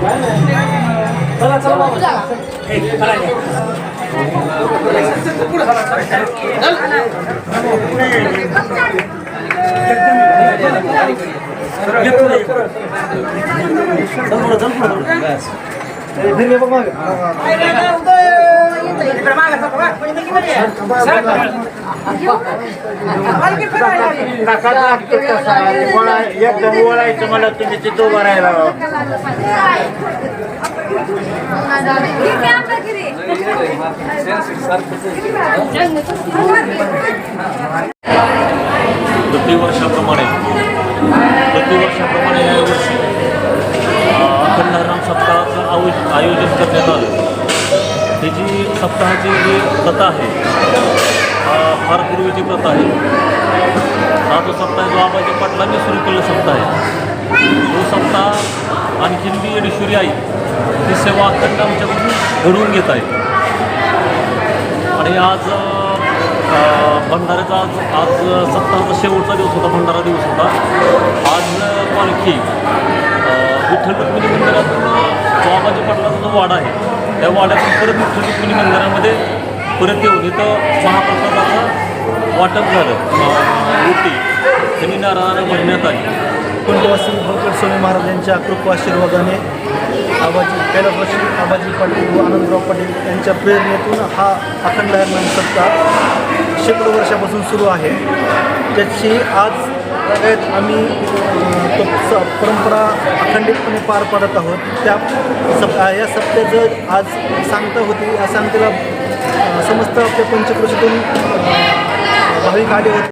माग एकदम बोलायचं मला तुम्ही तिथं उभं राहिला प्रतिवर्षाप्रमाणे प्रतिवर्षाप्रमाणे यावर्षी अखंड हराम सप्ताहाचं आयोजन करण्यात आलं. ही जी सप्ताहाची जी कथा आहे फार पूर्वीची प्रथा आहे. हा जो सप्ताह जो आबाजी पाटलांनी सुरू केलेला सप्ताह आहे. तो सप्ताह आणखीन बी येडेश्वरी आई ही सेवा अखंड आमच्याकडून घडवून घेत आहे. आणि आज भंडाऱ्याचा आज आज सप्ताहाचा शेवटचा दिवस होता भंडारा दिवस होता. आज पालखी विठ्ठल रुक्मिणी मंदिरातून बाबाजी पाटलाचा जो वाडा आहे त्या वाड्यातून परत विठ्ठल रुक्मिणी मंदिरामध्ये परत येऊन इथं महाप्रसादाचं वाटप झालं. मूर्ती त्यांनी नारळाला भरण्यात आली. कुंडवासी भगवत स्वामी महाराजांच्या कृप आशीर्वादाने आबाजी कैलासवासी आबाजी पाटील व आनंदराव पाटील यांच्या प्रेरणेतून हा अखंड हरिनाम सप्ताह शेकडो वर्षापासून सुरू आहे. त्याची आज सगळ्यात आम्ही तो स परंपरा अखंडितपणे पार पाडत आहोत. त्या सप या सप्त्याचं आज सांगता होती या सांगतेला समस्त आपल्या पंचक्रोशीतून भाविक आले होते.